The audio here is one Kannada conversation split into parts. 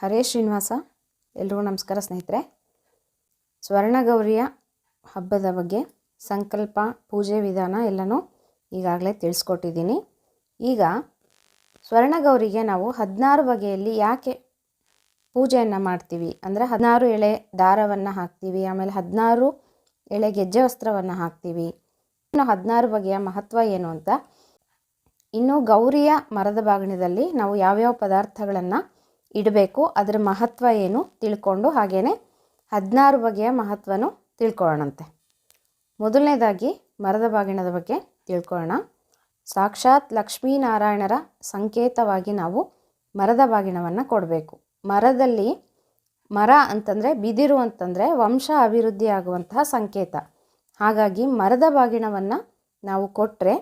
ಹರೇ ಶ್ರೀನಿವಾಸ, ಎಲ್ರಿಗೂ ನಮಸ್ಕಾರ ಸ್ನೇಹಿತರೆ. ಸ್ವರ್ಣಗೌರಿಯ ಹಬ್ಬದ ಬಗ್ಗೆ ಸಂಕಲ್ಪ, ಪೂಜೆ ವಿಧಾನ ಎಲ್ಲನೂ ಈಗಾಗಲೇ ತಿಳಿಸ್ಕೊಟ್ಟಿದ್ದೀನಿ. ಈಗ ಸ್ವರ್ಣಗೌರಿಗೆ ನಾವು ಹದಿನಾರು ಬಗೆಯಲ್ಲಿ ಯಾಕೆ ಪೂಜೆಯನ್ನು ಮಾಡ್ತೀವಿ? ಅಂದರೆ ಹದಿನಾರು ಎಳೆ ದಾರವನ್ನು ಹಾಕ್ತೀವಿ, ಆಮೇಲೆ ಹದಿನಾರು ಎಳೆ ಗೆಜ್ಜೆ ವಸ್ತ್ರವನ್ನು ಹಾಕ್ತೀವಿ. ಇನ್ನು ಹದಿನಾರು ಬಗೆಯ ಮಹತ್ವ ಏನು ಅಂತ? ಇನ್ನು ಗೌರಿಯ ಮರದ ಬಾಗಿಣದಲ್ಲಿ ನಾವು ಯಾವ್ಯಾವ ಪದಾರ್ಥಗಳನ್ನು ಇಡಬೇಕು. ಅದರ ಮಹತ್ವ ಏನು ತಿಳ್ಕೊಂಡು ಹಾಗೆಯೇ ಹದಿನಾರು ಬಗೆಯ ಮಹತ್ವನೂ ತಿಳ್ಕೊಳ್ಳೋಣಂತೆ. ಮೊದಲನೇದಾಗಿ ಮರದ ಬಾಗಿಣದ ಬಗ್ಗೆ ತಿಳ್ಕೊಳ್ಳೋಣ. ಸಾಕ್ಷಾತ್ ಲಕ್ಷ್ಮೀನಾರಾಯಣರ ಸಂಕೇತವಾಗಿ ನಾವು ಮರದ ಬಾಗಿಣವನ್ನು ಕೊಡಬೇಕು. ಮರದಲ್ಲಿ ಮರ ಅಂತಂದರೆ ಬಿದಿರು ಅಂತಂದರೆ ವಂಶ ಅಭಿವೃದ್ಧಿ ಆಗುವಂತಹ ಸಂಕೇತ. ಹಾಗಾಗಿ ಮರದ ಬಾಗಿಣವನ್ನು ನಾವು ಕೊಟ್ಟರೆ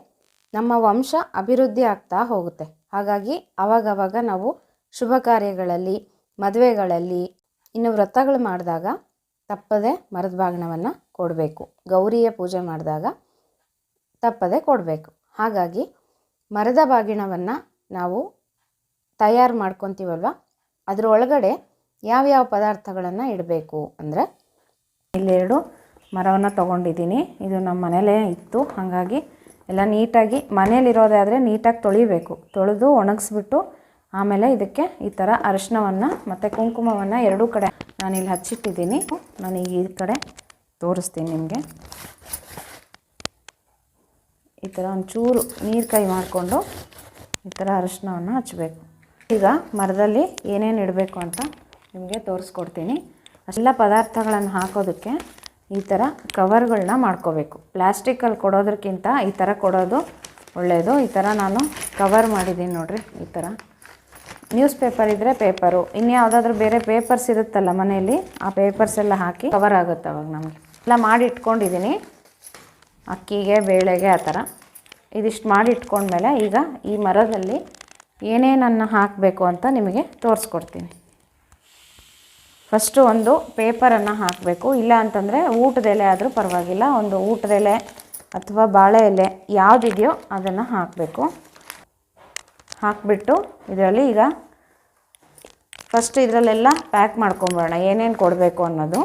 ನಮ್ಮ ವಂಶ ಅಭಿವೃದ್ಧಿ ಆಗ್ತಾ ಹೋಗುತ್ತೆ. ಹಾಗಾಗಿ ಅವಾಗವಾಗ ನಾವು ಶುಭ ಕಾರ್ಯಗಳಲ್ಲಿ, ಮದುವೆಗಳಲ್ಲಿ ಇನ್ನು ವ್ರತಗಳು ಮಾಡಿದಾಗ ತಪ್ಪದೆ ಮರದ ಬಾಗಿಣವನ್ನು ಕೊಡಬೇಕು. ಗೌರಿಯ ಪೂಜೆ ಮಾಡಿದಾಗ ತಪ್ಪದೆ ಕೊಡಬೇಕು. ಹಾಗಾಗಿ ಮರದ ಬಾಗಿಣವನ್ನು ನಾವು ತಯಾರು ಮಾಡ್ಕೊತೀವಲ್ವ? ಅದರೊಳಗಡೆ ಯಾವ್ಯಾವ ಪದಾರ್ಥಗಳನ್ನು ಇಡಬೇಕು ಅಂದರೆ ಇಲ್ಲೆರಡು ಮರವನ್ನು ತೊಗೊಂಡಿದ್ದೀನಿ. ಇದು ನಮ್ಮ ಮನೇಲೇ ಇತ್ತು. ಹಾಗಾಗಿ ಎಲ್ಲ ನೀಟಾಗಿ ಮನೇಲಿರೋದಾದರೆ ನೀಟಾಗಿ ತೊಳಿಬೇಕು. ತೊಳೆದು ಒಣಗಿಸ್ಬಿಟ್ಟು ಆಮೇಲೆ ಇದಕ್ಕೆ ಈ ಥರ ಅರಿಶಿನವನ್ನು ಮತ್ತು ಕುಂಕುಮವನ್ನು ಎರಡೂ ಕಡೆ ನಾನಿಲ್ಲಿ ಹಚ್ಚಿಟ್ಟಿದ್ದೀನಿ. ನಾನು ಈ ಕಡೆ ತೋರಿಸ್ತೀನಿ ನಿಮಗೆ. ಈ ಥರ ಒಂಚೂರು ನೀರು ಕೈ ಮಾಡಿಕೊಂಡು ಈ ಥರ ಅರಿಶಿನವನ್ನು ಹಚ್ಚಬೇಕು ಈಗ ಮರದಲ್ಲಿ ಏನೇನು ಇಡಬೇಕು ಅಂತ ನಿಮಗೆ ತೋರಿಸ್ಕೊಡ್ತೀನಿ. ಎಲ್ಲ ಪದಾರ್ಥಗಳನ್ನು ಹಾಕೋದಕ್ಕೆ ಈ ಥರ ಕವರ್ಗಳನ್ನ ಮಾಡ್ಕೋಬೇಕು. ಪ್ಲ್ಯಾಸ್ಟಿಕಲ್ಲಿ ಕೊಡೋದಕ್ಕಿಂತ ಈ ಥರ ಕೊಡೋದು ಒಳ್ಳೆಯದು ಈ ಥರ ನಾನು ಕವರ್ ಮಾಡಿದ್ದೀನಿ ನೋಡಿರಿ, ಈ ಥರ ನ್ಯೂಸ್ ಪೇಪರ್ ಇದ್ದರೆ ಪೇಪರು ಇನ್ಯಾವುದಾದ್ರೂ ಬೇರೆ ಪೇಪರ್ಸ್ ಇರುತ್ತಲ್ಲ ಮನೆಯಲ್ಲಿ, ಆ ಪೇಪರ್ಸ್ ಎಲ್ಲ ಹಾಕಿ ಕವರ್ ಆಗುತ್ತೆ ಅವಾಗ ನಮಗೆ. ಎಲ್ಲ ಮಾಡಿ ಇಟ್ಕೊಂಡಿದ್ದೀನಿ ಅಕ್ಕಿಗೆ, ಬೇಳೆಗೆ ಆ ಥರ. ಇದಿಷ್ಟು ಮಾಡಿ ಇಟ್ಕೊಂಡ್ಮೇಲೆ ಈಗ ಈ ಮರದಲ್ಲಿ ಏನೇನನ್ನು ಹಾಕಬೇಕು ಅಂತ ನಿಮಗೆ ತೋರಿಸ್ಕೊಡ್ತೀನಿ. ಫಸ್ಟು ಒಂದು ಪೇಪರನ್ನು ಹಾಕಬೇಕು. ಇಲ್ಲ ಅಂತಂದರೆ ಊಟದ ಎಲೆ ಆದರೂ ಪರವಾಗಿಲ್ಲ. ಒಂದು ಊಟದ ಎಲೆ ಅಥವಾ ಬಾಳೆ ಎಲೆ ಯಾವುದಿದೆಯೋ ಅದನ್ನು ಹಾಕಬೇಕು. ಹಾಕಿಬಿಟ್ಟು ಇದರಲ್ಲಿ ಈಗ ಫಸ್ಟ್ ಇದರಲ್ಲೆಲ್ಲ ಪ್ಯಾಕ್ ಮಾಡ್ಕೊಂಬರೋಣ. ಏನೇನು ಕೊಡಬೇಕು ಅನ್ನೋದು.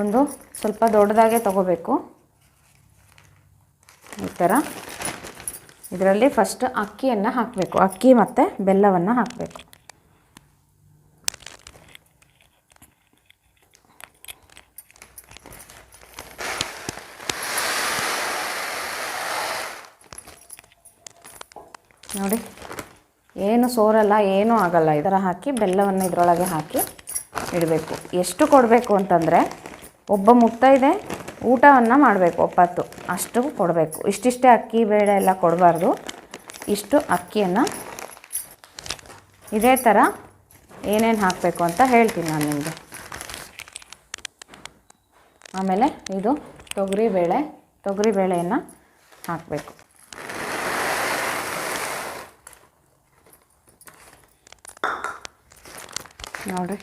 ಒಂದು ಸ್ವಲ್ಪ ದೊಡ್ಡದಾಗೆ ತಗೋಬೇಕು. ಈ ಥರ ಇದರಲ್ಲಿ ಫಸ್ಟ್ ಅಕ್ಕಿಯನ್ನು ಹಾಕಬೇಕು. ಅಕ್ಕಿ ಮತ್ತು ಬೆಲ್ಲವನ್ನು ಹಾಕಬೇಕು. ನೋಡಿ. ಏನು ಸೋರಲ್ಲ, ಏನೂ ಆಗಲ್ಲ. ಥರ ಹಾಕಿ ಬೆಲ್ಲವನ್ನು ಇದರೊಳಗೆ ಹಾಕಿ ಇಡಬೇಕು. ಎಷ್ಟು ಕೊಡಬೇಕು ಅಂತಂದರೆ ಒಬ್ಬ ಮುತ್ತೈದೆ ಊಟವನ್ನು ಮಾಡಬೇಕು, ಒಪ್ಪತ್ತು. ಅಷ್ಟು ಕೊಡಬೇಕು. ಇಷ್ಟಿಷ್ಟೇ ಅಕ್ಕಿ, ಬೇಳೆ ಎಲ್ಲ ಕೊಡಬಾರ್ದು. ಇಷ್ಟು ಅಕ್ಕಿಯನ್ನು ಇದೇ ಥರ ಏನೇನು ಹಾಕಬೇಕು ಅಂತ ಹೇಳ್ತೀನಿ ನಾನು ನಿಮಗೆ. ಆಮೇಲೆ ಇದು ತೊಗರಿಬೇಳೆ ತೊಗರಿಬೇಳೆಯನ್ನು ಹಾಕಬೇಕು. ನೋಡಿರಿ.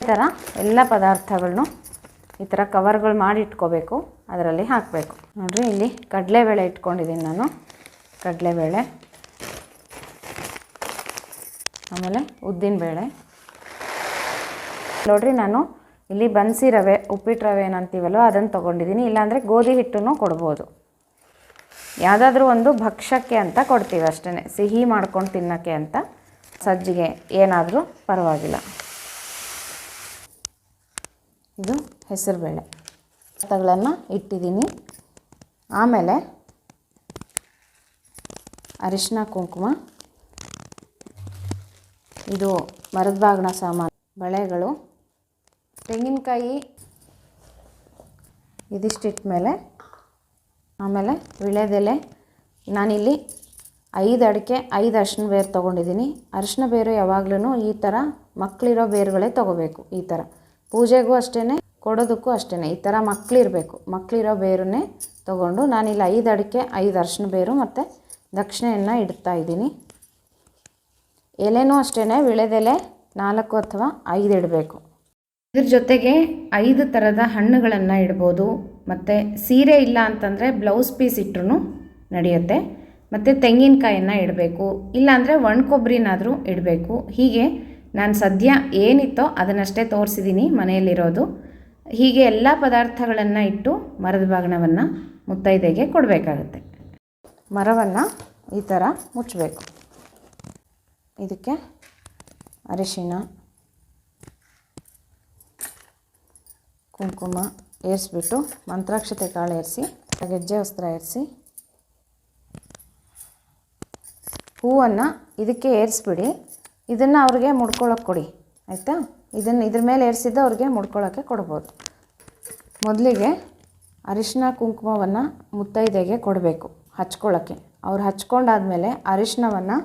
ಈ ಥರ ಎಲ್ಲ ಪದಾರ್ಥಗಳನ್ನು ಈ ಥರ ಕವರ್ಗಳು ಮಾಡಿ ಇಟ್ಕೋಬೇಕು, ಅದರಲ್ಲಿ ಹಾಕಬೇಕು. ನೋಡಿರಿ, ಇಲ್ಲಿ ಕಡಲೆಬೇಳೆ ಇಟ್ಕೊಂಡಿದ್ದೀನಿ ನಾನು. ಕಡಲೆಬೇಳೆ, ಆಮೇಲೆ ಉದ್ದಿನಬೇಳೆ. ನೋಡಿರಿ, ನಾನು ಇಲ್ಲಿ ಬನ್ಸಿ ರವೆ, ಉಪ್ಪಿಟ್ಟು ರವೆ ಏನಂತೀವಲ್ವ ಅದನ್ನು ತೊಗೊಂಡಿದ್ದೀನಿ. ಇಲ್ಲಾಂದರೆ ಗೋಧಿ ಹಿಟ್ಟನ್ನು ಕೊಡ್ಬೋದು. ಯಾವುದಾದ್ರೂ ಒಂದು ಭಕ್ಷ್ಯಕ್ಕೆ ಅಂತ ಕೊಡ್ತೀವಿ ಅಷ್ಟೇ ಸಿಹಿ ಮಾಡ್ಕೊಂಡು ತಿನ್ನೋಕ್ಕೆ ಅಂತ ಸಜ್ಜಿಗೆ ಏನಾದರೂ ಪರವಾಗಿಲ್ಲ. ಇದು ಹೆಸರುಬೇಳೆ. ಪದಾರ್ಥಗಳನ್ನು ಇಟ್ಟಿದ್ದೀನಿ. ಆಮೇಲೆ ಅರಿಶಿನ ಕುಂಕುಮ. ಇದು ಮರದ ಬಾಗಿನ ಸಾಮಾನು. ಬಳೆಗಳು. ತೆಂಗಿನಕಾಯಿ ಇದಿಷ್ಟಿಟ್ಟ ಮೇಲೆ ಆಮೇಲೆ ವಿಳೆದೆಲೆ ನಾನಿಲ್ಲಿ ಐದು ಅಡಿಕೆ, ಐದು ಅರ್ಶಿನ ಬೇರು ತೊಗೊಂಡಿದ್ದೀನಿ. ಅರಿಶಿನ ಬೇರು ಯಾವಾಗ್ಲೂ ಈ ಥರ ಮಕ್ಕಳಿರೋ ಬೇರುಗಳೇ ತೊಗೋಬೇಕು, ಈ ಥರ. ಪೂಜೆಗೂ ಅಷ್ಟೇ ಕೊಡೋದಕ್ಕೂ ಅಷ್ಟೇ ಈ ಥರ ಮಕ್ಕಳಿರಬೇಕು. ಮಕ್ಕಳಿರೋ ಬೇರನ್ನೇ ತೊಗೊಂಡು ನಾನಿಲ್ಲಿ ಐದು ಅಡಿಕೆ, ಐದು ಅರಿಶಿನ ಬೇರು ಮತ್ತು ದಕ್ಷಿಣೆಯನ್ನು ಇಡ್ತಾ ಇದ್ದೀನಿ. ಎಲೆನೂ ಅಷ್ಟೇ ವಿಳೆದೆಲೆ ನಾಲ್ಕು ಅಥವಾ ಐದು ಇಡಬೇಕು. ಇದ್ರ ಜೊತೆಗೆ ಐದು ಥರದ ಹಣ್ಣುಗಳನ್ನು ಇಡ್ಬೋದು. ಮತ್ತು ಸೀರೆ ಇಲ್ಲ ಅಂತಂದರೆ ಬ್ಲೌಸ್ ಪೀಸ್ ಇಟ್ಟರು ನಡೆಯುತ್ತೆ. ಮತ್ತು ತೆಂಗಿನಕಾಯನ್ನು ಇಡಬೇಕು. ಇಲ್ಲಾಂದರೆ ಒಣ ಕೊಬ್ಬರಿನಾದರೂ ಇಡಬೇಕು. ಹೀಗೆ ನಾನು ಸದ್ಯ ಏನಿತ್ತೋ ಅದನ್ನಷ್ಟೇ ತೋರಿಸಿದ್ದೀನಿ ಮನೆಯಲ್ಲಿರೋದು. ಹೀಗೆ ಎಲ್ಲ ಪದಾರ್ಥಗಳನ್ನು ಇಟ್ಟು ಮರದ ಬಾಗಣವನ್ನು ಮುತ್ತೈದೆಗೆ ಕೊಡಬೇಕಾಗತ್ತೆ. ಮರವನ್ನು ಈ ಥರ ಮುಚ್ಚಬೇಕು ಇದಕ್ಕೆ ಅರಿಶಿಣ ಕುಂಕುಮ ಏರಿಸ್ಬಿಟ್ಟು ಮಂತ್ರಾಕ್ಷತೆ ಕಾಳು ಏರಿಸಿ, ಗೆಜ್ಜೆ ವಸ್ತ್ರ ಏರಿಸಿ. ಹೂವನ್ನು ಇದಕ್ಕೆ ಏರಿಸ್ಬಿಡಿ. ಇದನ್ನು ಅವ್ರಿಗೆ ಮುಡ್ಕೊಳ್ಳೋಕೆ ಕೊಡಿ, ಆಯಿತಾ? ಇದನ್ನು ಇದ್ರ ಮೇಲೆ ಏರಿಸಿದ್ದು ಅವ್ರಿಗೆ ಮುಡ್ಕೊಳ್ಳೋಕ್ಕೆ ಕೊಡ್ಬೋದು. ಮೊದಲಿಗೆ ಅರಿಶಿನ ಕುಂಕುಮವನ್ನು ಮುತ್ತೈದೆಗೆ ಕೊಡಬೇಕು ಹಚ್ಕೊಳ್ಳೋಕ್ಕೆ ಅವ್ರು ಹಚ್ಕೊಂಡಾದ್ಮೇಲೆ ಅರಿಶಿನವನ್ನು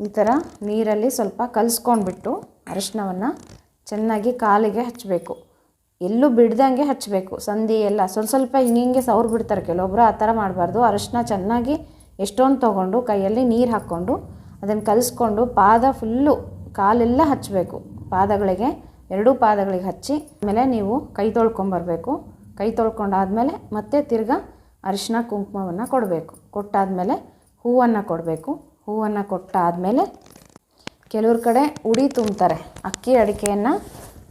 ಈ ಥರ ನೀರಲ್ಲಿ ಸ್ವಲ್ಪ ಕಲಿಸ್ಕೊಂಡ್ಬಿಟ್ಟು ಅರಿಶಿನವನ್ನು ಚೆನ್ನಾಗಿ ಕಾಲಿಗೆ ಹಚ್ಚಬೇಕು ಎಲ್ಲೂ ಬಿಡ್ದಂಗೆ ಹಚ್ಚಬೇಕು ಸಂಧಿ ಎಲ್ಲ ಸ್ವಲ್ಪ ಸ್ವಲ್ಪ ಹಿಂಗೆ ಹಿಂಗೆ ಸವ್ರು ಬಿಡ್ತಾರೆ. ಕೆಲವೊಬ್ಬರು ಆ ಥರ ಮಾಡಬಾರ್ದು. ಅರಶಿನ ಚೆನ್ನಾಗಿ ಎಷ್ಟೊಂದು ತೊಗೊಂಡು ಕೈಯಲ್ಲಿ ನೀರು ಹಾಕ್ಕೊಂಡು ಅದನ್ನು ಕಲಿಸ್ಕೊಂಡು ಪಾದ ಫುಲ್ಲು ಕಾಲೆಲ್ಲ ಹಚ್ಚಬೇಕು ಪಾದಗಳಿಗೆ ಎರಡೂ ಪಾದಗಳಿಗೆ ಹಚ್ಚಿ ಆಮೇಲೆ ನೀವು ಕೈ ತೊಳ್ಕೊಂಬರ್ಬೇಕು ಕೈ ತೊಳ್ಕೊಂಡಾದ್ಮೇಲೆ ಮತ್ತೆ ತಿರ್ಗಾ ಅರಿಶಿನ ಕುಂಕುಮವನ್ನು ಕೊಡಬೇಕು. ಕೊಟ್ಟಾದಮೇಲೆ ಹೂವನ್ನು ಕೊಡಬೇಕು. ಹೂವನ್ನು ಕೊಟ್ಟಾದಮೇಲೆ ಕೆಲವ್ರ ಕಡೆ ಉಡಿ ತುಂಬ್ತಾರೆ. ಅಕ್ಕಿ ಅಡಿಕೆಯನ್ನು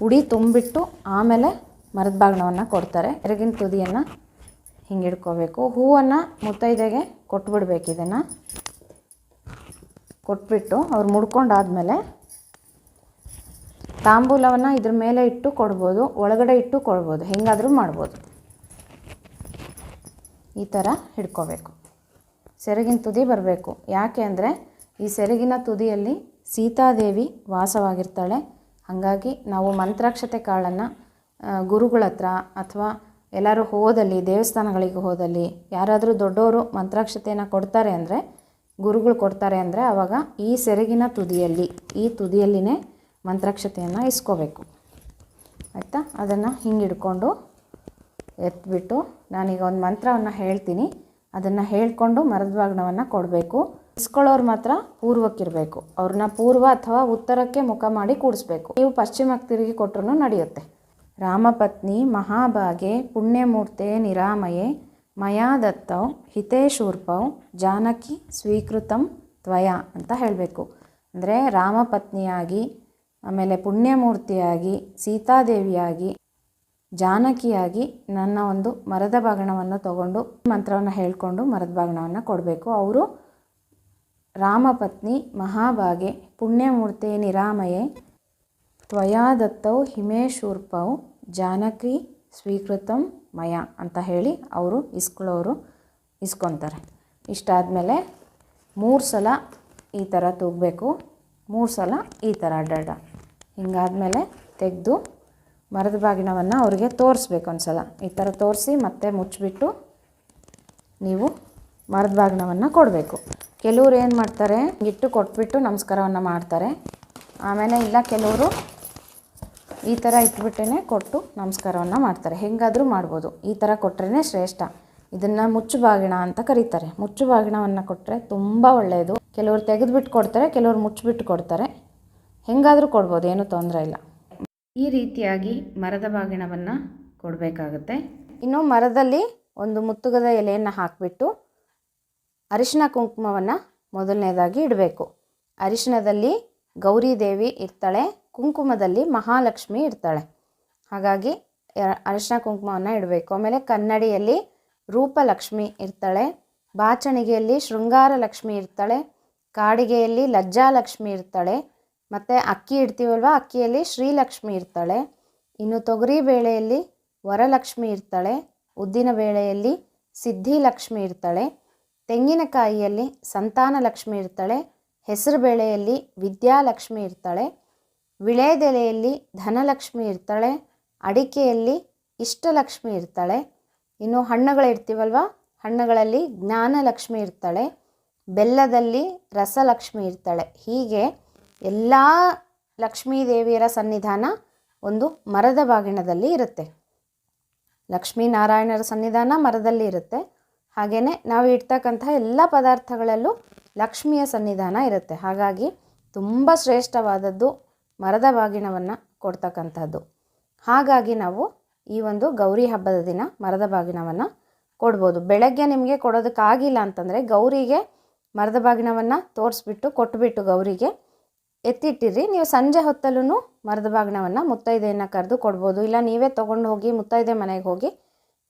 ಉಡಿ ತುಂಬಿಟ್ಟು ಆಮೇಲೆ ಮರದ ಬಾಗಿಣವನ್ನು ಕೊಡ್ತಾರೆ. ಎರಗಿನ ತುದಿಯನ್ನು ಹಿಂಗೆ ಹಿಡ್ಕೋಬೇಕು ಹೂವನ್ನು ಮುತ್ತೈದೆಗೆ ಕೊಟ್ಬಿಡ್ಬೇಕು ಇದನ್ನು. ಕೊಟ್ಬಿಟ್ಟು ಅವ್ರು ಮುಡ್ಕೊಂಡಾದಮೇಲೆ ತಾಂಬೂಲವನ್ನು ಇದ್ರ ಮೇಲೆ ಇಟ್ಟು ಕೊಡ್ಬೋದು, ಒಳಗಡೆ ಇಟ್ಟು ಕೊಡ್ಬೋದು, ಹೆಂಗಾದರೂ ಮಾಡ್ಬೋದು. ಈ ಥರ ಹಿಡ್ಕೋಬೇಕು. ಸೆರಗಿನ ತುದಿ ಬರಬೇಕು. ಯಾಕೆ ಅಂದರೆ ಈ ಸೆರಗಿನ ತುದಿಯಲ್ಲಿ ಸೀತಾದೇವಿ ವಾಸವಾಗಿರ್ತಾಳೆ. ಹಾಗಾಗಿ ನಾವು ಮಂತ್ರಾಕ್ಷತೆ ಕಾಳನ್ನು ಗುರುಗಳ ಹತ್ರ ಅಥವಾ ಎಲ್ಲರೂ ಹೋದಲ್ಲಿ, ದೇವಸ್ಥಾನಗಳಿಗೆ ಹೋದಲ್ಲಿ ಯಾರಾದರೂ ದೊಡ್ಡವರು ಮಂತ್ರಾಕ್ಷತೆಯನ್ನು ಕೊಡ್ತಾರೆ ಅಂದರೆ, ಗುರುಗಳು ಕೊಡ್ತಾರೆ ಅಂದರೆ ಆವಾಗ ಈ ಸೆರಗಿನ ತುದಿಯಲ್ಲಿ, ಈ ತುದಿಯಲ್ಲಿನೇ ಮಂತ್ರಾಕ್ಷತೆಯನ್ನು ಇಸ್ಕೋಬೇಕು. ಆಯಿತಾ? ಅದನ್ನು ಹಿಂಗೆ ಹಿಡ್ಕೊಂಡು ಎತ್ಬಿಟ್ಟು ನಾನೀಗ ಒಂದು ಮಂತ್ರವನ್ನು ಹೇಳ್ತೀನಿ. ಅದನ್ನು ಹೇಳಿಕೊಂಡು ಮರದ ಕೊಡಬೇಕು. ಇಸ್ಕೊಳ್ಳೋರು ಮಾತ್ರ ಪೂರ್ವಕ್ಕಿರಬೇಕು. ಅವ್ರನ್ನ ಪೂರ್ವ ಅಥವಾ ಉತ್ತರಕ್ಕೆ ಮುಖ ಮಾಡಿ ಕೂಡಿಸ್ಬೇಕು. ನೀವು ಪಶ್ಚಿಮಕ್ಕೆ ತಿರುಗಿ ಕೊಟ್ಟರು ನಡೆಯುತ್ತೆ. ರಾಮಪತ್ನಿ, ಮಹಾಭಾಗೆ, ಪುಣ್ಯಮೂರ್ತೆ, ನಿರಾಮಯೇ ಮಯಾ ದತ್ತೌ ಹಿತೇಶೂರ್ಪೌ, ಜಾನಕಿ, ಸ್ವೀಕೃತಂ, ತ್ವಯ ಅಂತ ಹೇಳಬೇಕು. ಅಂದರೆ ರಾಮಪತ್ನಿಯಾಗಿ, ಆಮೇಲೆ ಪುಣ್ಯಮೂರ್ತಿಯಾಗಿ, ಸೀತಾದೇವಿಯಾಗಿ, ಜಾನಕಿಯಾಗಿ ನನ್ನ ಒಂದು ಮರದ ಬಾಗಣವನ್ನು ತಗೊಂಡು ಮಂತ್ರವನ್ನು ಹೇಳಿಕೊಂಡು ಮರದ ಬಾಗಣವನ್ನು ಕೊಡಬೇಕು. ಅವರು ರಾಮಪತ್ನಿ ಮಹಾಭಾಗೆ ಪುಣ್ಯಮೂರ್ತಿ ನಿರಾಮಯೇ, ತ್ವಯಾ ದತ್ತೌ ಹಿಮೇಶೂರ್ಪೌ, ಜಾನಕಿ ಸ್ವೀಕೃತಂ ಮಯ ಅಂತ ಹೇಳಿ ಅವರು ಇಸ್ಕೊಳ್ಳೋರು ಇಸ್ಕೊತಾರೆ. ಇಷ್ಟಾದಮೇಲೆ ಮೂರು ಸಲ ಈ ಥರ ತೂಗಬೇಕು. ಮೂರು ಸಲ ಈ ಥರ ಅಡ್ಡಾಡ ಹಿಂಗಾದಮೇಲೆ ತೆಗೆದು ಮರದ ಬಾಗಿಣವನ್ನು ಅವರಿಗೆ ತೋರಿಸ್ಬೇಕು ಒಂದು ಸಲ ಈ ಥರ ತೋರಿಸಿ ಮತ್ತೆ ಮುಚ್ಚಿಬಿಟ್ಟು ನೀವು ಮರದ ಬಾಗಿಣವನ್ನು ಕೊಡಬೇಕು. ಕೆಲವ್ರು ಏನು ಮಾಡ್ತಾರೆ, ಇಟ್ಟು ಕೊಟ್ಬಿಟ್ಟು ನಮಸ್ಕಾರವನ್ನು ಮಾಡ್ತಾರೆ. ಆಮೇಲೆ ಇಲ್ಲ ಕೆಲವರು ಈ ಥರ ಇಟ್ಬಿಟ್ಟೇ ಕೊಟ್ಟು ನಮಸ್ಕಾರವನ್ನು ಮಾಡ್ತಾರೆ. ಹೆಂಗಾದರೂ ಮಾಡ್ಬೋದು. ಈ ಥರ ಕೊಟ್ರೇ ಶ್ರೇಷ್ಠ. ಇದನ್ನು ಮುಚ್ಚು ಬಾಗಿಣ ಅಂತ ಕರೀತಾರೆ. ಮುಚ್ಚು ಬಾಗಿಣವನ್ನು ಕೊಟ್ಟರೆ ತುಂಬ ಒಳ್ಳೆಯದು ಕೆಲವರು ತೆಗೆದುಬಿಟ್ಟು ಕೊಡ್ತಾರೆ, ಕೆಲವರು ಮುಚ್ಚಿಬಿಟ್ಟು ಕೊಡ್ತಾರೆ. ಹೆಂಗಾದರೂ ಕೊಡ್ಬೋದು, ಏನೂ ತೊಂದರೆ ಇಲ್ಲ. ಈ ರೀತಿಯಾಗಿ ಮರದ ಬಾಗಿಣವನ್ನು ಕೊಡಬೇಕಾಗುತ್ತೆ. ಇನ್ನು ಮರದಲ್ಲಿ ಒಂದು ಮುತ್ತುಗದ ಎಲೆಯನ್ನು ಹಾಕಿಬಿಟ್ಟು ಅರಿಶಿನ ಕುಂಕುಮವನ್ನು ಮೊದಲನೇದಾಗಿ ಇಡಬೇಕು. ಅರಿಶಿನದಲ್ಲಿ ಗೌರಿ ದೇವಿ ಇರ್ತಾಳೆ, ಕುಂಕುಮದಲ್ಲಿ ಮಹಾಲಕ್ಷ್ಮಿ ಇರ್ತಾಳೆ. ಹಾಗಾಗಿ ಅರಿಶಿನ ಕುಂಕುಮವನ್ನು ಇಡಬೇಕು. ಆಮೇಲೆ ಕನ್ನಡಿಯಲ್ಲಿ ರೂಪಲಕ್ಷ್ಮಿ ಇರ್ತಾಳೆ, ಬಾಚಣಿಗೆಯಲ್ಲಿ ಶೃಂಗಾರ ಲಕ್ಷ್ಮಿ ಇರ್ತಾಳೆ, ಕಾಡಿಗೆಯಲ್ಲಿ ಲಜ್ಜಾಲಕ್ಷ್ಮಿ ಇರ್ತಾಳೆ, ಮತ್ತು ಅಕ್ಕಿ ಇಡ್ತೀವಲ್ವ, ಅಕ್ಕಿಯಲ್ಲಿ ಶ್ರೀಲಕ್ಷ್ಮಿ ಇರ್ತಾಳೆ, ಇನ್ನು ತೊಗರಿ ಬೇಳೆಯಲ್ಲಿ ವರಲಕ್ಷ್ಮಿ ಇರ್ತಾಳೆ, ಉದ್ದಿನ ಬೇಳೆಯಲ್ಲಿ ಸಿದ್ಧಿಲಕ್ಷ್ಮಿ ಇರ್ತಾಳೆ ತೆಂಗಿನಕಾಯಿಯಲ್ಲಿ ಸಂತಾನ ಲಕ್ಷ್ಮಿ ಇರ್ತಾಳೆ, ಹೆಸರು ಬೇಳೆಯಲ್ಲಿ ವಿದ್ಯಾಲಕ್ಷ್ಮಿ ಇರ್ತಾಳೆ, ವಿಳೆದೆಲೆಯಲ್ಲಿ ಧನಲಕ್ಷ್ಮಿ ಇರ್ತಾಳೆ, ಅಡಿಕೆಯಲ್ಲಿ ಇಷ್ಟಲಕ್ಷ್ಮಿ ಇರ್ತಾಳೆ. ಇನ್ನು ಹಣ್ಣುಗಳಿರ್ತೀವಲ್ವ? ಹಣ್ಣುಗಳಲ್ಲಿ ಜ್ಞಾನಲಕ್ಷ್ಮಿ ಇರ್ತಾಳೆ, ಬೆಲ್ಲದಲ್ಲಿ ರಸಲಕ್ಷ್ಮಿ ಇರ್ತಾಳೆ. ಹೀಗೆ ಎಲ್ಲ ಲಕ್ಷ್ಮೀ ದೇವಿಯರ ಸನ್ನಿಧಾನ ಒಂದು ಮರದ ಬಾಗಿಣದಲ್ಲಿ ಇರುತ್ತೆ. ಲಕ್ಷ್ಮೀನಾರಾಯಣರ ಸನ್ನಿಧಾನ ಮರದಲ್ಲಿ ಇರುತ್ತೆ. ಹಾಗೆಯೇ ನಾವು ಇಡ್ತಕ್ಕಂತಹ ಎಲ್ಲ ಪದಾರ್ಥಗಳಲ್ಲೂ ಲಕ್ಷ್ಮಿಯ ಸನ್ನಿಧಾನ ಇರುತ್ತೆ. ಹಾಗಾಗಿ ತುಂಬ ಶ್ರೇಷ್ಠವಾದದ್ದು ಮರದ ಬಾಗಿನವನ್ನು ಕೊಡ್ತಕ್ಕಂಥದ್ದು. ಹಾಗಾಗಿ ನಾವು ಈ ಒಂದು ಗೌರಿ ಹಬ್ಬದ ದಿನ ಮರದ ಬಾಗಿನವನ್ನು ಕೊಡ್ಬೋದು. ಬೆಳಗ್ಗೆ ನಿಮಗೆ ಕೊಡೋದಕ್ಕಾಗಿಲ್ಲ ಅಂತಂದರೆ ಗೌರಿಗೆ ಮರದ ಬಾಗಿನವನ್ನು ತೋರಿಸ್ಬಿಟ್ಟು ಕೊಟ್ಟುಬಿಟ್ಟು ಗೌರಿಗೆ ಎತ್ತಿಟ್ಟಿರಿ. ನೀವು ಸಂಜೆ ಹೊತ್ತಲ್ಲೂ ಮರದ ಬಾಗಿನವನ್ನು ಮುತ್ತೈದೆಯನ್ನು ಕರೆದು ಕೊಡ್ಬೋದು. ಇಲ್ಲ ನೀವೇ ತೊಗೊಂಡು ಹೋಗಿ ಮುತ್ತೈದೆ ಮನೆಗೆ ಹೋಗಿ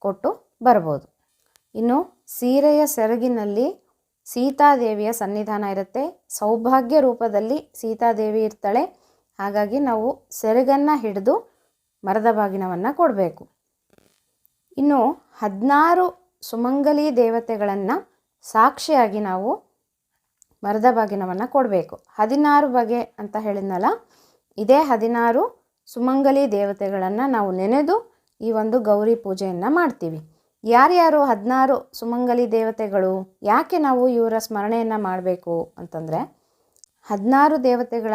ಕೊಟ್ಟು ಬರ್ಬೋದು. ಇನ್ನು ಸೀರೆಯ ಸೆರಗಿನಲ್ಲಿ ಸೀತಾದೇವಿಯ ಸನ್ನಿಧಾನ ಇರುತ್ತೆ. ಸೌಭಾಗ್ಯ ರೂಪದಲ್ಲಿ ಸೀತಾದೇವಿ ಇರ್ತಾಳೆ. ಹಾಗಾಗಿ ನಾವು ಸೆರಗನ್ನು ಹಿಡಿದು ಮರದ ಬಾಗಿನವನ್ನು ಕೊಡಬೇಕು. ಇನ್ನು ಹದಿನಾರು ಸುಮಂಗಲಿ ದೇವತೆಗಳನ್ನು ಸಾಕ್ಷಿಯಾಗಿ ನಾವು ಮರದ ಬಾಗಿನವನ್ನು ಕೊಡಬೇಕು. ಹದಿನಾರು ಬಗೆ ಅಂತ ಹೇಳಿದ್ನಲ್ಲ, ಇದೇ ಹದಿನಾರು ಸುಮಂಗಲಿ ದೇವತೆಗಳನ್ನು ನಾವು ನೆನೆದು ಈ ಒಂದು ಗೌರಿ ಪೂಜೆಯನ್ನು ಮಾಡ್ತೀವಿ. ಯಾರ್ಯಾರು ಹದಿನಾರು ಸುಮಂಗಲಿ ದೇವತೆಗಳು, ಯಾಕೆ ನಾವು ಇವರ ಸ್ಮರಣೆಯನ್ನು ಮಾಡಬೇಕು ಅಂತಂದರೆ, ಹದಿನಾರು ದೇವತೆಗಳ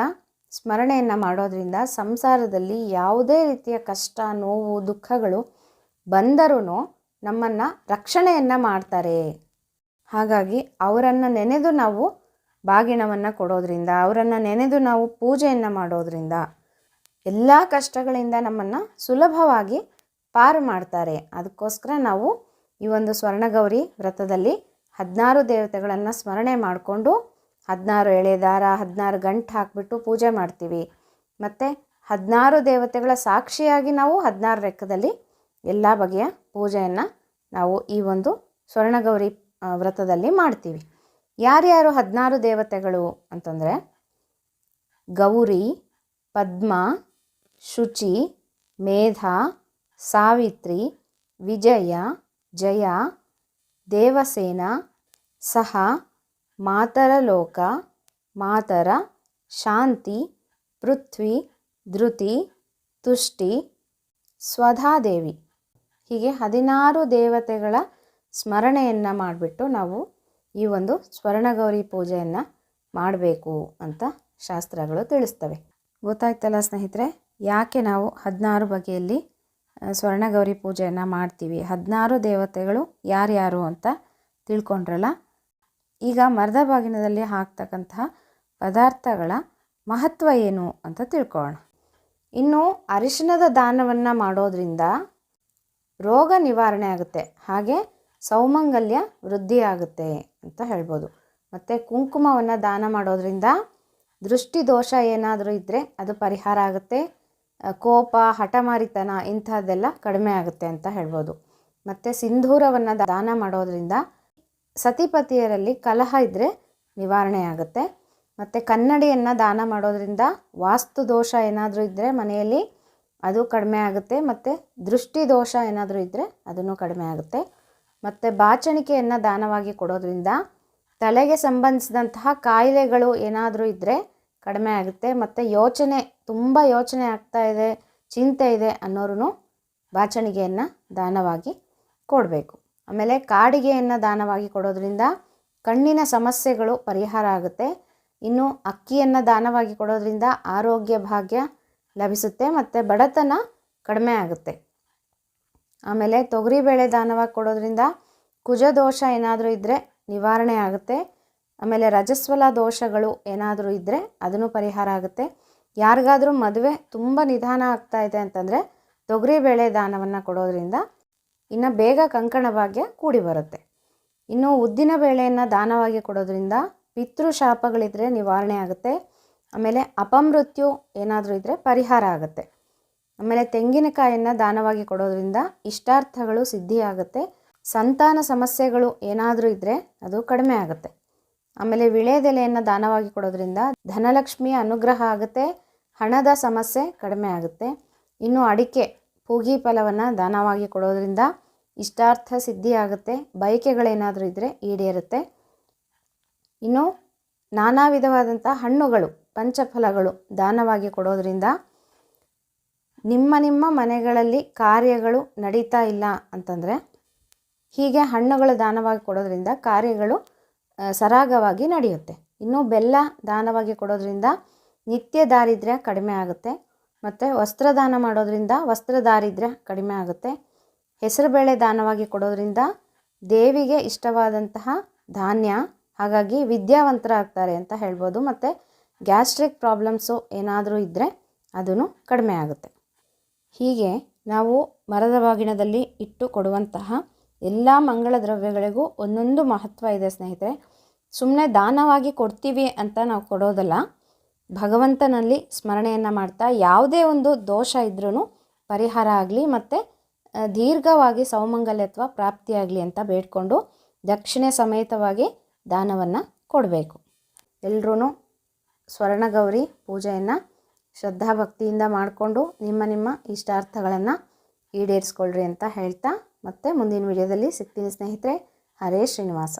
ಸ್ಮರಣೆಯನ್ನು ಮಾಡೋದ್ರಿಂದ ಸಂಸಾರದಲ್ಲಿ ಯಾವುದೇ ರೀತಿಯ ಕಷ್ಟ, ನೋವು, ದುಃಖಗಳು ಬಂದರೂ ನಮ್ಮನ್ನು ರಕ್ಷಣೆಯನ್ನು ಮಾಡ್ತಾರೆ. ಹಾಗಾಗಿ ಅವರನ್ನು ನೆನೆದು ನಾವು ಬಾಗಿಣವನ್ನು ಕೊಡೋದ್ರಿಂದ, ಅವರನ್ನು ನೆನೆದು ನಾವು ಪೂಜೆಯನ್ನು ಮಾಡೋದ್ರಿಂದ ಎಲ್ಲ ಕಷ್ಟಗಳಿಂದ ನಮ್ಮನ್ನು ಸುಲಭವಾಗಿ ಪಾರು ಮಾಡ್ತಾರೆ. ಅದಕ್ಕೋಸ್ಕರ ನಾವು ಈ ಒಂದು ಸ್ವರ್ಣಗೌರಿ ವ್ರತದಲ್ಲಿ ಹದಿನಾರು ದೇವತೆಗಳನ್ನು ಸ್ಮರಣೆ ಮಾಡಿಕೊಂಡು ಹದಿನಾರು ಎಳೆ ದಾರ, ಹದಿನಾರು ಗಂಟು ಹಾಕಿಬಿಟ್ಟು ಪೂಜೆ ಮಾಡ್ತೀವಿ. ಮತ್ತು ಹದಿನಾರು ದೇವತೆಗಳ ಸಾಕ್ಷಿಯಾಗಿ ನಾವು ಹದಿನಾರು ರೆಕ್ಕದಲ್ಲಿ ಎಲ್ಲ ಬಗೆಯ ಪೂಜೆಯನ್ನು ನಾವು ಈ ಒಂದು ಸ್ವರ್ಣಗೌರಿ ವ್ರತದಲ್ಲಿ ಮಾಡ್ತೀವಿ. ಯಾರ್ಯಾರು ಹದಿನಾರು ದೇವತೆಗಳು ಅಂತಂದರೆ ಗೌರಿ, ಪದ್ಮ, ಶುಚಿ, ಮೇಧ ಸಾವಿತ್ರಿ, ವಿಜಯ, ಜಯ, ದೇವಸೇನ, ಸಹ ಮಾತರ ಲೋಕ ಮಾತರ, ಶಾಂತಿ, ಪೃಥ್ವಿ, ಧೃತಿ, ತುಷ್ಟಿ, ಸ್ವಧಾದೇವಿ. ಹೀಗೆ ಹದಿನಾರು ದೇವತೆಗಳ ಸ್ಮರಣೆಯನ್ನು ಮಾಡಿಬಿಟ್ಟು ನಾವು ಈ ಒಂದು ಸ್ವರ್ಣಗೌರಿ ಪೂಜೆಯನ್ನು ಮಾಡಬೇಕು ಅಂತ ಶಾಸ್ತ್ರಗಳು ತಿಳಿಸ್ತವೆ. ಗೊತ್ತಾಯ್ತಲ್ಲ ಸ್ನೇಹಿತರೆ, ಯಾಕೆ ನಾವು ಹದಿನಾರು ಬಗೆಯಲ್ಲಿ ಸ್ವರ್ಣಗೌರಿ ಪೂಜೆಯನ್ನು ಮಾಡ್ತೀವಿ. ಹದಿನಾರು ದೇವತೆಗಳು ಯಾರ್ಯಾರು ಅಂತ ತಿಳ್ಕೊಂಡ್ರಲ್ಲ? ಈಗ ಮರದ ಬಾಗಿನದಲ್ಲಿ ಹಾಕ್ತಕ್ಕಂತಹ ಪದಾರ್ಥಗಳ ಮಹತ್ವ ಏನು ಅಂತ ತಿಳ್ಕೊಳ್ಳೋಣ. ಇನ್ನು ಅರಿಶಿಣದ ದಾನವನ್ನು ಮಾಡೋದ್ರಿಂದ ರೋಗ ನಿವಾರಣೆ ಆಗುತ್ತೆ. ಹಾಗೆ ಸೌಮಂಗಲ್ಯ ವೃದ್ಧಿ ಆಗುತ್ತೆ ಅಂತ ಹೇಳ್ಬೋದು. ಮತ್ತು ಕುಂಕುಮವನ್ನು ದಾನ ಮಾಡೋದ್ರಿಂದ ದೃಷ್ಟಿ ದೋಷ ಏನಾದರೂ ಇದ್ದರೆ ಅದು ಪರಿಹಾರ ಆಗುತ್ತೆ. ಕೋಪ, ಹಠಮಾರಿತನ ಇಂಥದ್ದೆಲ್ಲ ಕಡಿಮೆ ಆಗುತ್ತೆ ಅಂತ ಹೇಳ್ಬೋದು. ಮತ್ತು ಸಿಂಧೂರವನ್ನು ದಾನ ಮಾಡೋದ್ರಿಂದ ಸತಿಪತಿಯರಲ್ಲಿ ಕಲಹ ಇದ್ದರೆ ನಿವಾರಣೆ ಆಗುತ್ತೆ. ಮತ್ತು ಕನ್ನಡಿಯನ್ನು ದಾನ ಮಾಡೋದ್ರಿಂದ ವಾಸ್ತು ದೋಷ ಏನಾದರೂ ಇದ್ದರೆ ಮನೆಯಲ್ಲಿ ಅದು ಕಡಿಮೆ ಆಗುತ್ತೆ. ಮತ್ತು ದೃಷ್ಟಿ ದೋಷ ಏನಾದರೂ ಇದ್ದರೆ ಅದನ್ನು ಕಡಿಮೆ ಆಗುತ್ತೆ. ಮತ್ತು ಬಾಚಣಿಕೆಯನ್ನು ದಾನವಾಗಿ ಕೊಡೋದ್ರಿಂದ ತಲೆಗೆ ಸಂಬಂಧಿಸಿದಂತಹ ಕಾಯಿಲೆಗಳು ಏನಾದರೂ ಇದ್ದರೆ ಕಡಿಮೆ ಆಗುತ್ತೆ. ಮತ್ತು ಯೋಚನೆ, ತುಂಬ ಯೋಚನೆ ಆಗ್ತಾ ಇದೆ, ಚಿಂತೆ ಇದೆ ಅನ್ನೋರು ಬಾಚಣಿಗೆಯನ್ನು ದಾನವಾಗಿ ಕೊಡಬೇಕು. ಆಮೇಲೆ ಕಾಡಿಗೆಯನ್ನು ದಾನವಾಗಿ ಕೊಡೋದ್ರಿಂದ ಕಣ್ಣಿನ ಸಮಸ್ಯೆಗಳು ಪರಿಹಾರ ಆಗುತ್ತೆ. ಇನ್ನು ಅಕ್ಕಿಯನ್ನು ದಾನವಾಗಿ ಕೊಡೋದ್ರಿಂದ ಆರೋಗ್ಯ ಭಾಗ್ಯ ಲಭಿಸುತ್ತೆ, ಮತ್ತು ಬಡತನ ಕಡಿಮೆ ಆಗುತ್ತೆ. ಆಮೇಲೆ ತೊಗರಿಬೇಳೆ ದಾನವಾಗಿ ಕೊಡೋದ್ರಿಂದ ಕುಜದೋಷ ಏನಾದರೂ ಇದ್ದರೆ ನಿವಾರಣೆ ಆಗುತ್ತೆ. ಆಮೇಲೆ ರಜಸ್ವಲ ದೋಷಗಳು ಏನಾದರೂ ಇದ್ದರೆ ಅದನ್ನು ಪರಿಹಾರ ಆಗುತ್ತೆ. ಯಾರಿಗಾದರೂ ಮದುವೆ ತುಂಬ ನಿಧಾನ ಆಗ್ತಾ ಇದೆ ಅಂತಂದರೆ ತೊಗರಿಬೇಳೆ ದಾನವನ್ನು ಕೊಡೋದ್ರಿಂದ ಇನ್ನು ಬೇಗ ಕಂಕಣ ಭಾಗ್ಯ ಕೂಡಿ ಬರುತ್ತೆ. ಇನ್ನು ಉದ್ದಿನ ಬೇಳೆಯನ್ನು ದಾನವಾಗಿ ಕೊಡೋದ್ರಿಂದ ಪಿತೃಶಾಪಗಳಿದ್ದರೆ ನಿವಾರಣೆ ಆಗುತ್ತೆ. ಆಮೇಲೆ ಅಪಮೃತ್ಯು ಏನಾದರೂ ಇದ್ದರೆ ಪರಿಹಾರ ಆಗುತ್ತೆ. ಆಮೇಲೆ ತೆಂಗಿನಕಾಯನ್ನು ದಾನವಾಗಿ ಕೊಡೋದ್ರಿಂದ ಇಷ್ಟಾರ್ಥಗಳು ಸಿದ್ಧಿಯಾಗುತ್ತೆ. ಸಂತಾನ ಸಮಸ್ಯೆಗಳು ಏನಾದರೂ ಇದ್ದರೆ ಅದು ಕಡಿಮೆ ಆಗುತ್ತೆ. ಆಮೇಲೆ ವಿಳೆದೆಲೆಯನ್ನು ದಾನವಾಗಿ ಕೊಡೋದ್ರಿಂದ ಧನಲಕ್ಷ್ಮಿಯ ಅನುಗ್ರಹ ಆಗುತ್ತೆ, ಹಣದ ಸಮಸ್ಯೆ ಕಡಿಮೆ ಆಗುತ್ತೆ. ಇನ್ನು ಅಡಿಕೆ, ಪೂಗಿ ಫಲವನ್ನು ದಾನವಾಗಿ ಕೊಡೋದ್ರಿಂದ ಇಷ್ಟಾರ್ಥ ಸಿದ್ಧಿ ಆಗುತ್ತೆ, ಬಯಕೆಗಳೇನಾದರೂ ಇದ್ದರೆ ಈಡೇರುತ್ತೆ. ಇನ್ನು ನಾನಾ ವಿಧವಾದಂಥ ಹಣ್ಣುಗಳು, ಪಂಚಫಲಗಳು ದಾನವಾಗಿ ಕೊಡೋದ್ರಿಂದ ನಿಮ್ಮ ನಿಮ್ಮ ಮನೆಗಳಲ್ಲಿ ಕಾರ್ಯಗಳು ನಡೀತಾ ಇಲ್ಲ ಅಂತಂದರೆ ಹೀಗೆ ಹಣ್ಣುಗಳು ದಾನವಾಗಿ ಕೊಡೋದ್ರಿಂದ ಕಾರ್ಯಗಳು ಸರಾಗವಾಗಿ ನಡೆಯುತ್ತೆ. ಇನ್ನು ಬೆಲ್ಲ ದಾನವಾಗಿ ಕೊಡೋದ್ರಿಂದ ನಿತ್ಯ ದಾರಿದ್ರ್ಯ ಕಡಿಮೆ ಆಗುತ್ತೆ. ಮತ್ತು ವಸ್ತ್ರದಾನ ಮಾಡೋದ್ರಿಂದ ವಸ್ತ್ರ ದಾರಿದ್ರ್ಯ ಕಡಿಮೆ ಆಗುತ್ತೆ. ಹೆಸರುಬೇಳೆ ದಾನವಾಗಿ ಕೊಡೋದ್ರಿಂದ ದೇವಿಗೆ ಇಷ್ಟವಾದಂತಹ ಧಾನ್ಯ, ಹಾಗಾಗಿ ವಿದ್ಯಾವಂತರಾಗ್ತಾರೆ ಅಂತ ಹೇಳ್ಬೋದು. ಮತ್ತು ಗ್ಯಾಸ್ಟ್ರಿಕ್ ಪ್ರಾಬ್ಲಮ್ಸು ಏನಾದರೂ ಇದ್ದರೆ ಅದೂ ಕಡಿಮೆ ಆಗುತ್ತೆ. ಹೀಗೆ ನಾವು ಮರದ ಬಾಗಿಣದಲ್ಲಿ ಇಟ್ಟು ಕೊಡುವಂತಹ ಎಲ್ಲ ಮಂಗಳ ದ್ರವ್ಯಗಳಿಗೂ ಒಂದೊಂದು ಮಹತ್ವ ಇದೆ ಸ್ನೇಹಿತರೆ. ಸುಮ್ಮನೆ ದಾನವಾಗಿ ಕೊಡ್ತೀವಿ ಅಂತ ನಾವು ಕೊಡೋದಲ್ಲ, ಭಗವಂತನಲ್ಲಿ ಸ್ಮರಣೆಯನ್ನು ಮಾಡ್ತಾ ಯಾವುದೇ ಒಂದು ದೋಷ ಇದ್ರೂ ಪರಿಹಾರ ಆಗಲಿ ಮತ್ತು ದೀರ್ಘವಾಗಿ ಸೌಮಂಗಲ್ಯತ್ವ ಪ್ರಾಪ್ತಿಯಾಗಲಿ ಅಂತ ಬೇಡ್ಕೊಂಡು ದಕ್ಷಿಣೆ ಸಮೇತವಾಗಿ ದಾನವನ್ನು ಕೊಡಬೇಕು. ಎಲ್ಲರೂ ಸ್ವರ್ಣಗೌರಿ ಪೂಜೆಯನ್ನು ಶ್ರದ್ಧಾಭಕ್ತಿಯಿಂದ ಮಾಡಿಕೊಂಡು ನಿಮ್ಮ ನಿಮ್ಮ ಇಷ್ಟಾರ್ಥಗಳನ್ನು ಈಡೇರಿಸ್ಕೊಳ್ರಿ ಅಂತ ಹೇಳ್ತಾ ಮತ್ತೆ ಮುಂದಿನ ವಿಡಿಯೋದಲ್ಲಿ ಸಿಗ್ತೀನಿ ಸ್ನೇಹಿತರೆ, ಹರೇ ಶ್ರೀನಿವಾಸ.